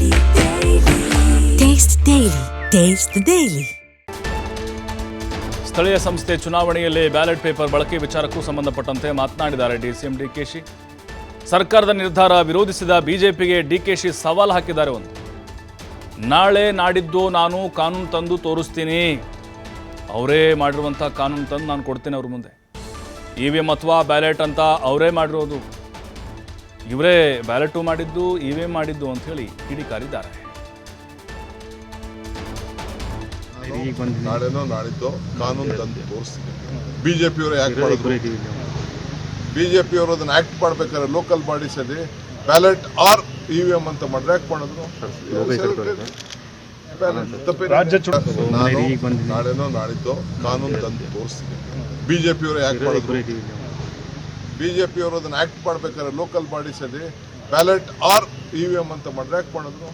Taste the Daily. Taste the Daily. ಸ್ಥಳೀಯ ಸಂಸ್ಥೆ ಚುನಾವಣೆಯಲ್ಲಿ ಬ್ಯಾಲೆಟ್ ಪೇಪರ್ ಬಳಕೆ ವಿಚಾರಕ್ಕೂ ಸಂಬಂಧಪಟ್ಟಂತೆ ಮಾತನಾಡಿದ್ದಾರೆ ಡಿಸಿಎಂ ಡಿಕೆಶಿ ಸರ್ಕಾರದ ನಿರ್ಧಾರ ವಿರೋಧಿಸಿದ ಬಿಜೆಪಿಗೆ ಡಿಕೆಶಿ ಸವಾಲು ಹಾಕಿದ್ದಾರೆ ಒಂದು. ನಾಳೆ ನಾಡಿದ್ದು ನಾನು ಕಾನೂನು ತಂದು ತೋರಿಸ್ತೀನಿ. ಅವರೇ ಮಾಡಿರುವಂಥ ಕಾನೂನು ತಂದು ನಾನು ಕೊಡ್ತೀನಿ ಅವ್ರ ಮುಂದೆ. ಇ ವಿ ಎಂ ಅಥವಾ ಬ್ಯಾಲೆಟ್ ಅಂತ ಅವರೇ ಮಾಡಿರೋದು. ಇವರೇ ಬ್ಯಾಲೆಟು ಮಾಡಿದ್ದು ಇ ಮಾಡಿದ್ದು ಅಂತ ಹೇಳಿ ಕಿಡಿಕಾರಿದ್ದಾರೆ. ನಾಳೆನೋ ನಾಳಿದ್ದು ಕಾನೂನು ತಂದು ತೋರಿಸ್ತೀನಿ. ಬಿಜೆಪಿಯವರು ಯಾಕೆ ಮಾಡಿದ್ರು ಬಿಜೆಪಿಯವರು ಅದನ್ನ ಆಕ್ಟ್ ಮಾಡ್ಬೇಕಾದ್ರೆ ಲೋಕಲ್ ಬಾಡೀಸ್ ಅಲ್ಲಿ ballot or EVM V M ಅಂತ ಮಾಡಿದ್ರೆ ಯಾಕೆ ಮಾಡಿದ್ರು ನಾಳೆನೋ ನಾಡಿದ್ದು ಕಾನೂನು ತಂದು ತೋರಿಸ್ತೀನಿ. ಬಿಜೆಪಿಯವರು ಯಾಕೆ ಮಾಡಿದ್ರು ಬಿಜೆಪಿಯವರು ಅದನ್ನ ಆಕ್ಟ್ ಮಾಡ್ಬೇಕಾದ್ರೆ ಲೋಕಲ್ ಬಾಡೀಸ್ ಅಲ್ಲಿ ballot or E V M ಅಂತ ಮಾಡಿದ್ರೆ ಆ್ಯಕ್ಟ್ ಮಾಡಿದ್ರು